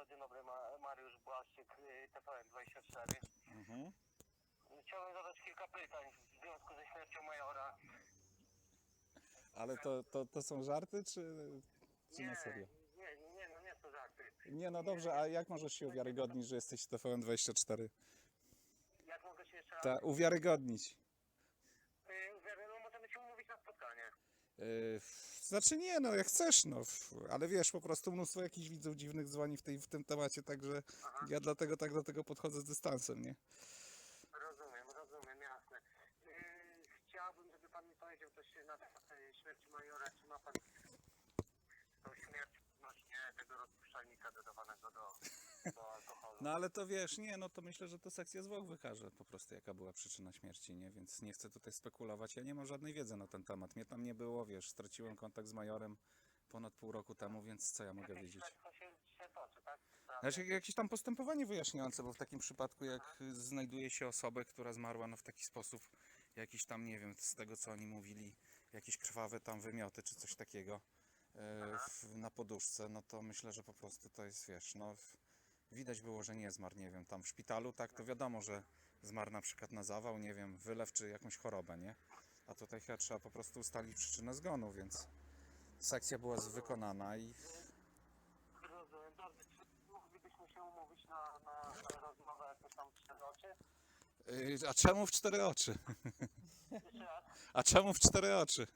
Halo, dzień dobry, Ma- Mariusz Błaszczyk, y, TVN24. Mhm. Chciałem zadać kilka pytań w związku ze śmiercią Majora. Ale to, to, to są żarty, czy, czy na serio? nie, nie, no nie są żarty. Nie, no dobrze, a jak możesz się uwiarygodnić, że jesteś TVN24? Jak mogę się jeszcze raz... Ta, uwiarygodnić. Y, wiemy, no możemy się umówić na spotkanie. Yy, znaczy nie, no jak chcesz, no, ale wiesz, po prostu mnóstwo jakichś widzów dziwnych dzwoni w, tej, w tym temacie, także ja dlatego tak do tego podchodzę z dystansem, nie? Rozumiem, rozumiem, jasne. Y, chciałbym, żeby pan mi powiedział coś na temat y, śmierci Majora. Czy ma pan tą śmierć odnośnie tego rozpuszczalnika dodawanego do, do alkoholu? No ale to wiesz, nie, no to myślę, że to sekcja zwłok wykaże po prostu, jaka była przyczyna śmierci, nie? Więc nie chcę tutaj spekulować, ja nie mam żadnej wiedzy na ten temat. Mnie tam nie było, wiesz, straciłem kontakt z majorem ponad pół roku temu, więc co ja mogę wiedzieć? tak? Znaczy jakieś tam postępowanie wyjaśniające, bo w takim przypadku jak znajduje się osobę, która zmarła no w taki sposób, jakiś tam, nie wiem, z tego co oni mówili, jakieś krwawe tam wymioty czy coś takiego e, w, na poduszce, no to myślę, że po prostu to jest, wiesz, no w- widać było, że nie zmarł, nie wiem, tam w szpitalu, tak, to wiadomo, że zmarł na przykład na zawał, nie wiem, wylew czy jakąś chorobę, nie? A tutaj chyba trzeba po prostu ustalić przyczynę zgonu, więc sekcja była wykonana i Rozumiem, dobrze. Czy moglibyśmy się umówić na, na, na rozmowę jakoś tam przed oczy? Yy, A czemu w cztery oczy? Jeszcze raz. A czemu w cztery oczy?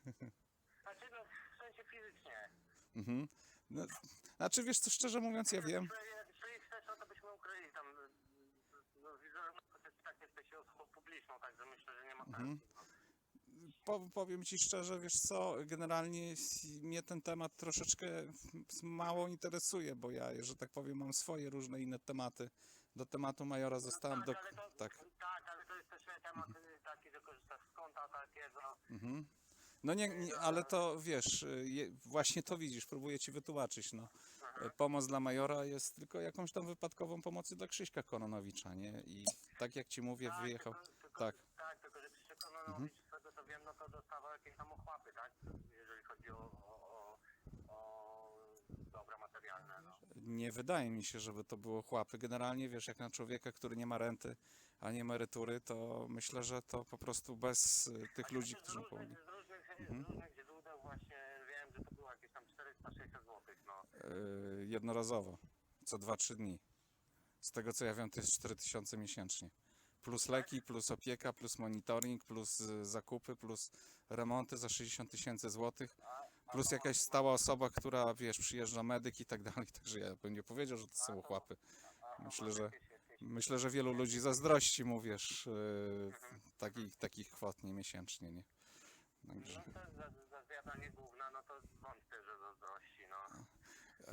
Znaczy, no, w sensie fizycznie. Mhm. No, znaczy wiesz co, szczerze mówiąc ja wiem chcesz, no to byśmy ukryli tam. No, wizerunek to jest tak, jesteś osobą publiczną, także myślę, że nie ma Mhm. no. Powiem ci szczerze, wiesz co, generalnie mnie ten temat troszeczkę mało interesuje, bo ja, że tak powiem, mam swoje różne inne tematy. Do tematu Majora zostałem do... tak, ale to, Tak. tak, ale to jest też temat y, taki, że korzystasz z konta takiego. Mhm. No nie, nie, ale to wiesz, je, właśnie to widzisz, próbuję ci wytłumaczyć, no. Mhm. Pomoc dla Majora jest tylko jakąś tam wypadkową pomocą dla Krzyśka Kononowicza, nie? I tak jak ci mówię, Tak, wyjechał... Tak. Kononowicz, z tego co wiem, no to dostawał jakieś tam ochłapy, tak? Jeżeli chodzi o, o, o, o dobra materialne, no. Nie wydaje mi się, żeby to było chłapy. Generalnie wiesz, jak na człowieka, który nie ma renty, ani emerytury, to myślę, że to po prostu bez y, tych ludzi, Znaczy, którzy z mu pomogli. z różnych, Mhm. z różnych źródeł właśnie wiem, że to było jakieś tam 400-600 zł, no. Yy, jednorazowo, co 2-3 dni. Z tego co ja wiem, to jest 4000 miesięcznie. Plus leki, plus opieka, plus monitoring, plus y, zakupy, plus remonty za 60 tysięcy złotych, plus jakaś stała osoba, która, wiesz, przyjeżdża medyk i tak dalej. Także ja bym nie powiedział, że to są chłapy. Myślę, że Myślę, że wielu ludzi zazdrości mu, wiesz, yy, takich, takich kwot nie miesięcznie, nie? Także, no to za, za zjadanie gówna, no to wątpię, że zazdrości, no.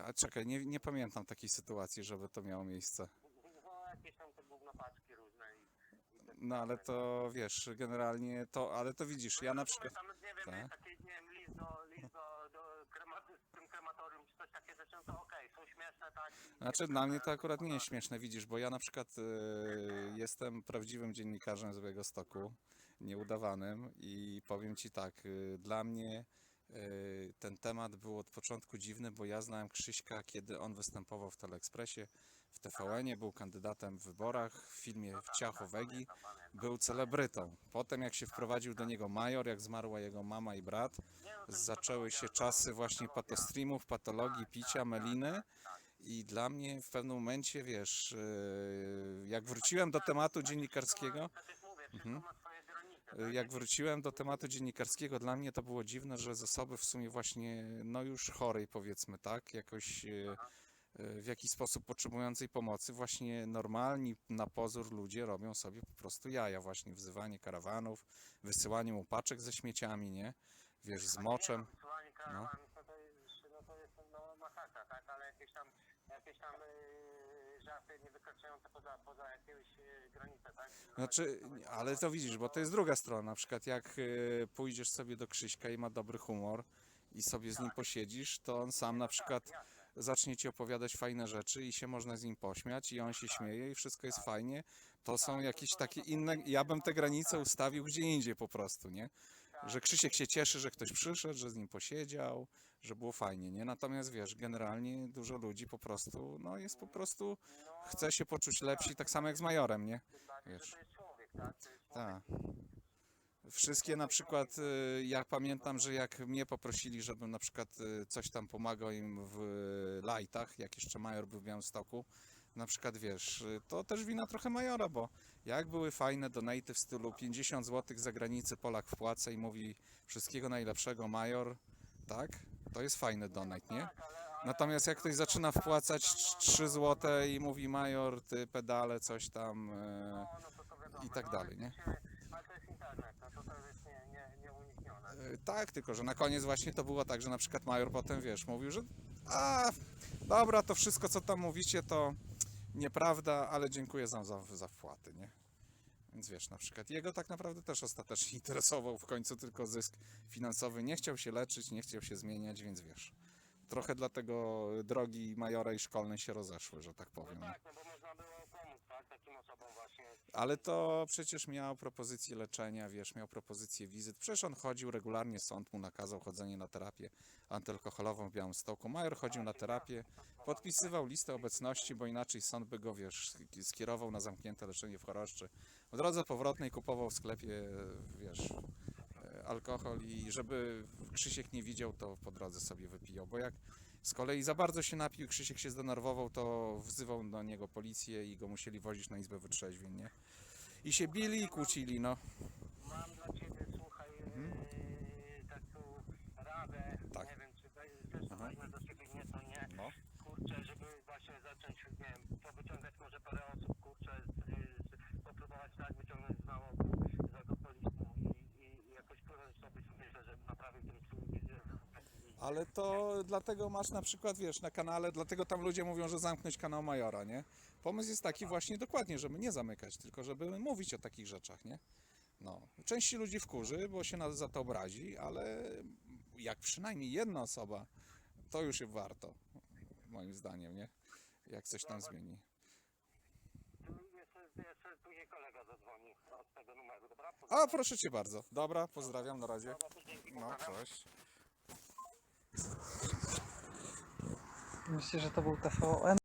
a czekaj, nie, nie pamiętam takiej sytuacji, żeby to miało miejsce. No jakieś tam te gównopaczki różne i... i te No ale to, wiesz, generalnie to, ale to widzisz, ja na przykład... Tam, nie wiem, Tak. taki, nie wiem, list do, list do, do krematy, z tym krematorium, czy coś takie rzeczy, no to okej, są śmieszne, tak? i- Znaczy dla mnie to akurat nie jest śmieszne, widzisz, bo ja na przykład yy, jestem prawdziwym dziennikarzem z Białego Stoku, nieudawanym i powiem Ci tak, yy, dla mnie ten temat był od początku dziwny, bo ja znałem Krzyśka, kiedy on występował w Teleekspresie, w TVN-ie, był kandydatem w wyborach, w filmie w Ciacho Wegi, był celebrytą. Potem jak się wprowadził do niego major, jak zmarła jego mama i brat, no zaczęły się czasy właśnie patostreamów, patologii, picia, meliny. I dla mnie w pewnym momencie, wiesz, yy, jak wróciłem do tematu dziennikarskiego, Tak Mhm. Jak wróciłem do tematu dziennikarskiego, dla mnie to było dziwne, że z osoby w sumie właśnie, no już chorej powiedzmy, tak, jakoś yy, yy, w jakiś sposób potrzebującej pomocy, właśnie normalni na pozór ludzie robią sobie po prostu jaja, właśnie wzywanie karawanów, wysyłanie mu paczek ze śmieciami, nie, wiesz, z moczem. Wysyłanie karawanów, no to jest, no to jest no, masakra, tak? Ale jakieś tam, jakieś tam yy, żarty nie wykraczające poza, poza jakieś yy, granice, tak? Znaczy, ale to widzisz, bo to jest druga strona. Na przykład jak e, pójdziesz sobie do Krzyśka i ma dobry humor i sobie z nim posiedzisz, to on sam na przykład Jasne. zacznie ci opowiadać fajne rzeczy i się można z nim pośmiać i on się śmieje i wszystko jest fajnie. To są jakieś takie inne, ja bym te granice ustawił gdzie indziej po prostu, nie? Że Krzysiek się cieszy, że ktoś przyszedł, że z nim posiedział, że było fajnie, nie? Natomiast wiesz, generalnie dużo ludzi po prostu, no jest po prostu, chce się poczuć lepsi, tak samo jak z Majorem, nie? Wiesz. tak? Wszystkie na przykład, y, ja pamiętam, że jak mnie poprosili, żebym na przykład y, coś tam pomagał im w lajtach, jak jeszcze Major był w Białymstoku, na przykład wiesz, to też wina trochę Majora, bo jak były fajne donaty w stylu 50 zł z zagranicy Polak wpłaca i mówi wszystkiego najlepszego Major, tak? To jest fajny donate, nie? Natomiast jak ktoś zaczyna wpłacać 3 zł i mówi Major, ty pedale, coś tam wiadomo. i tak dalej, ale nie? E, Tak, tylko że na koniec właśnie to było tak, że na przykład Major potem, wiesz, mówił, że a, dobra, to wszystko co tam mówicie to nieprawda, ale dziękuję za, za, za wpłaty, nie? Więc wiesz, na przykład jego tak naprawdę też ostatecznie interesował w końcu tylko zysk finansowy. Nie chciał się leczyć, nie chciał się zmieniać, więc wiesz. Trochę dlatego drogi Majora i szkolne się rozeszły, że tak No powiem. nie? tak, no bo można było pomóc, tak? Takim osobom właśnie. Ale to przecież miał propozycję leczenia, wiesz, miał propozycję wizyt. Przecież on chodził regularnie, sąd mu nakazał chodzenie na terapię antyalkoholową w Białymstoku. Major chodził na terapię, podpisywał listę obecności, bo inaczej sąd by go, wiesz, skierował na zamknięte leczenie w choroszczy. W drodze powrotnej kupował w sklepie, wiesz, e, alkohol i żeby Krzysiek nie widział, to po drodze sobie wypijał, bo jak z kolei za bardzo się napił, Krzysiek się zdenerwował, to wzywał do niego policję i go musieli wozić na izbę wytrzeźwień, nie? I się bili i kłócili, no. Mam dla ciebie, słuchaj, yy, taką radę. Mhm. Tak. Nie wiem, czy we- też Aha. wezmę do ciebie nie, to nie. no. Kurczę, żeby właśnie zacząć, nie wiem, powyciągać może parę osób, kurczę, z, z, popróbować tak wyciągnąć z nałogu z alkoholizmu i, i, i jakoś wpłynąć sobie, myślę, żeby naprawić ten swój Ale to dlatego masz na przykład, wiesz, na kanale, dlatego tam ludzie mówią, że zamknąć kanał Majora, nie? Pomysł jest taki właśnie dokładnie, żeby nie zamykać, tylko żeby mówić o takich rzeczach, nie? No, części ludzi wkurzy, bo się na, za to obrazi, ale jak przynajmniej jedna osoba, to już warto, moim zdaniem, nie? Jak coś tam zmieni. Tu jeszcze, jeszcze później kolega zadzwoni od tego numeru, dobra? A, proszę cię bardzo. Dobra, pozdrawiam, na razie. Dzięki, No, pozdrawiam. cześć. Myślę, że to był TVN.